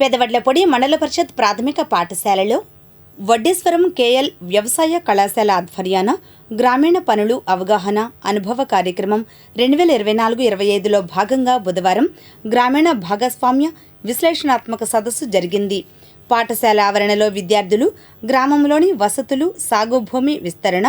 పెదవడ్లపొడి మండల పరిషత్ ప్రాథమిక పాఠశాలలో వడ్డేశ్వరం కేఎల్ వ్యవసాయ కళాశాల ఆధ్వర్యాన గ్రామీణ పనులు అవగాహన అనుభవ కార్యక్రమం రెండు వేల ఇరవై నాలుగు ఇరవై ఐదులో భాగంగా బుధవారం గ్రామీణ భాగస్వామ్య విశ్లేషణాత్మక సదస్సు జరిగింది. పాఠశాల ఆవరణలో విద్యార్థులు గ్రామంలోని వసతులు సాగు భూమి విస్తరణ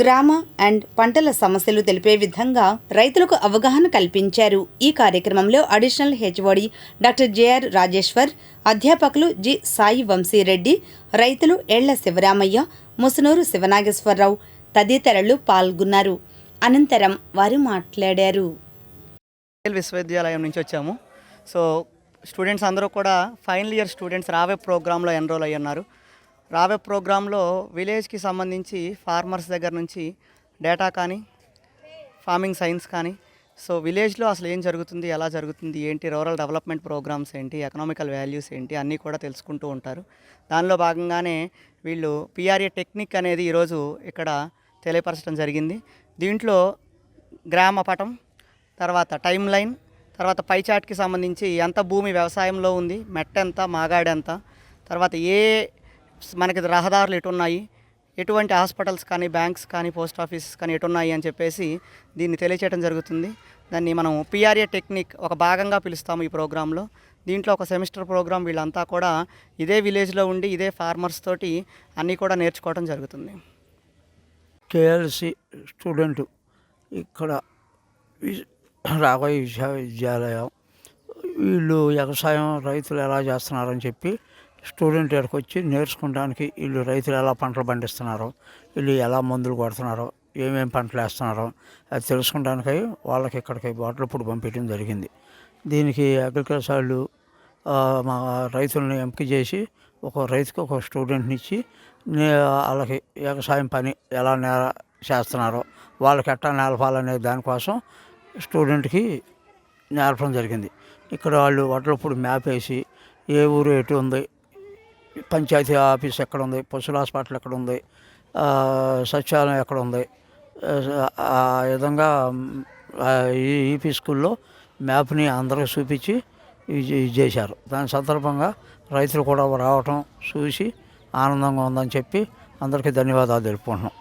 గ్రామ అండ్ పంటల సమస్యలు తెలిపే విధంగా రైతులకు అవగాహన కల్పించారు. ఈ కార్యక్రమంలో additional HOD doctor JR Rajeshwar అధ్యాపకులు జి సాయి వంశీరెడ్డి రైతులు ఎళ్ళ శివరామయ్య ముసునూరు శివనాగేశ్వరరావు తదితరులు పాల్గొన్నారు. అనంతరం వారు మాట్లాడారు. విశ్వవిద్యాలయం నుంచి వచ్చాము. సో స్టూడెంట్స్ అందరూ కూడా ఫైనల్ ఇయర్ స్టూడెంట్స్ రావే ప్రోగ్రాంలో ఎన్రోల్ అయ్యి ఉన్నారు. రావే ప్రోగ్రాంలో విలేజ్కి సంబంధించి ఫార్మర్స్ దగ్గర నుంచి డేటా కానీ ఫార్మింగ్ సైన్స్ కానీ సో విలేజ్లో అసలు ఏం జరుగుతుంది ఎలా జరుగుతుంది ఏంటి రూరల్ డెవలప్మెంట్ ప్రోగ్రామ్స్ ఏంటి ఎకనామికల్ వాల్యూస్ ఏంటి అన్నీ కూడా తెలుసుకుంటూ ఉంటారు. దానిలో భాగంగానే వీళ్ళు పిఆర్ఏ టెక్నిక్ అనేది ఈరోజు ఇక్కడ తెలియపరచడం జరిగింది. దీంట్లో గ్రామ పటం తర్వాత టైం లైన్ తర్వాత పై చాట్కి సంబంధించి ఎంత భూమి వ్యవసాయంలో ఉంది మెట్ట ఎంత తర్వాత ఏ మనకి రహదారులు ఎటు ఉన్నాయి ఎటువంటి హాస్పిటల్స్ కానీ బ్యాంక్స్ కానీ పోస్ట్ ఆఫీసెస్ కానీ ఎటున్నాయి అని చెప్పేసి దీన్ని తెలియచేయడం జరుగుతుంది. దాన్ని మనం పిఆర్ఏ టెక్నిక్ ఒక భాగంగా పిలుస్తాము ఈ ప్రోగ్రాంలో. దీంట్లో ఒక సెమిస్టర్ ప్రోగ్రామ్ వీళ్ళంతా కూడా ఇదే విలేజ్లో ఉండి ఇదే ఫార్మర్స్ తోటి అన్నీ కూడా నేర్చుకోవడం జరుగుతుంది. కేఎల్సి స్టూడెంట్ ఇక్కడ రాబోయే విశ్వవిద్యాలయం వీళ్ళు వ్యవసాయం రైతులు ఎలా చేస్తున్నారని చెప్పి స్టూడెంట్ ఇక్కడికి వచ్చి నేర్చుకోవడానికి వీళ్ళు రైతులు ఎలా పంటలు పండిస్తున్నారో వీళ్ళు ఎలా మందులు కొడుతున్నారో ఏమేమి పంటలు వేస్తున్నారో అది తెలుసుకోవడానికి వాళ్ళకి ఇక్కడికి బాటిల్ ఇప్పుడు పంపించడం జరిగింది. దీనికి అగ్రికల్చర్ వాళ్ళు మా రైతులను ఎంపిక చేసి ఒక రైతుకు ఒక స్టూడెంట్ని ఇచ్చి నే- వాళ్ళకి వ్యవసాయం పని ఎలా నేర చేస్తున్నారో వాళ్ళకి ఎట్టా నేలపాలనే దానికోసం స్టూడెంట్కి నేర్పడం జరిగింది. ఇక్కడ వాళ్ళు వడ్లప్పుడు మ్యాప్ వేసి ఏ ఊరు ఎటు ఉంది పంచాయతీ ఆఫీస్ ఎక్కడ ఉంది పశువుల హాస్పిటల్ ఎక్కడ ఉంది సచివాలయం ఎక్కడ ఉంది ఆ, విధంగా ఈ ఈపీ స్కూల్లో మ్యాప్ని అందరికి చూపించి ఇది ఇది చేశారు. దాని సందర్భంగా రైతులు కూడా రావటం చూసి ఆనందంగా ఉందని చెప్పి అందరికీ ధన్యవాదాలు తెలుపుకుంటున్నాం.